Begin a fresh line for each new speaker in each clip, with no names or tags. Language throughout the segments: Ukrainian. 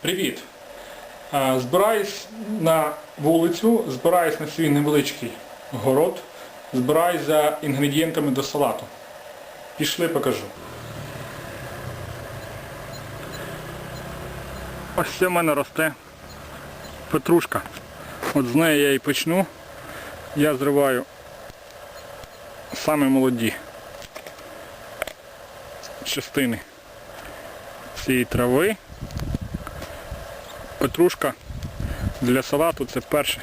Привіт! Збираюсь на вулицю, збираюсь на свій невеличкий город, збираюсь за інгредієнтами до салату. Пішли покажу. Ось це в мене росте петрушка. От з неї я і почну. Я зриваю саме молоді частини цієї трави. Петрушка для салату це перше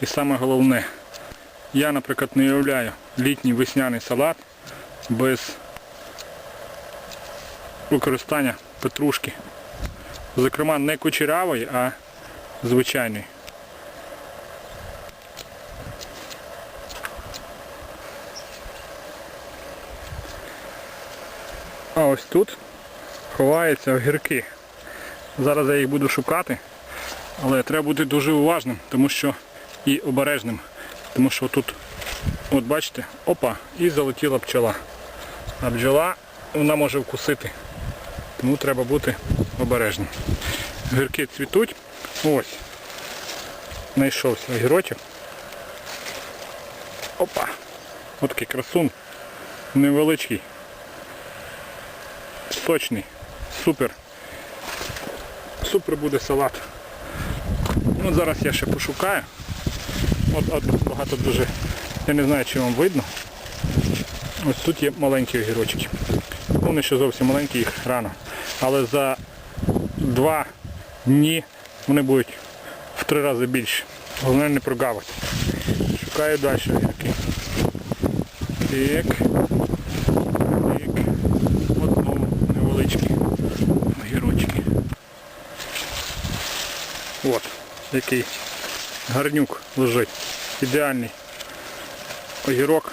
і саме головне. Я, наприклад, не уявляю літній весняний салат без використання петрушки. Зокрема, не кучерявої, а звичайної. А ось тут ховаються огірки. Зараз я їх буду шукати, але треба бути дуже уважним, тому що і обережним. Тому що тут, от бачите, опа, і залетіла пчела. А бджола вона може вкусити. Тому треба бути обережним. Гірки цвітуть. Ось. Знайшовся огірочок. Опа. Ось такий красун. Невеличкий. Сочний. Супер. Супер буде салат. Ну, зараз я ще пошукаю. От, от багато дуже. Я не знаю, чи вам видно. Ось тут є маленькі огірочки. Вони ще зовсім маленькі, їх рано. Але за два дні вони будуть в три рази більше. Головне не прогавити. Шукаю далі огірки. Так. От знову невеличкі огірочки. От, який гарнюк лежить. Ідеальний огірок.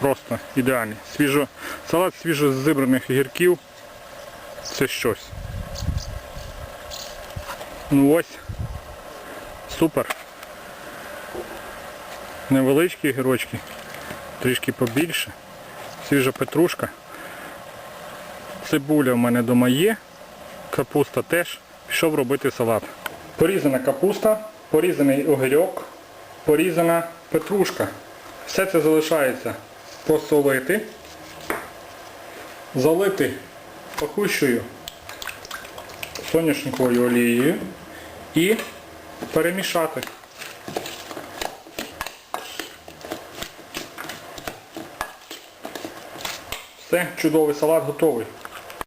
Просто ідеальний. Свіжо, салат свіжо зібраних огірків. Це щось. Ну ось. Супер. Невеличкі огірочки. Трішки побільше. Свіжа петрушка. Цибуля в мене вдома є. Капуста теж. Пішов робити салат. Порізана капуста, порізаний огірок, порізана петрушка. Все це залишається посолити, залити пахущою соняшниковою олією і перемішати. Все, чудовий салат готовий.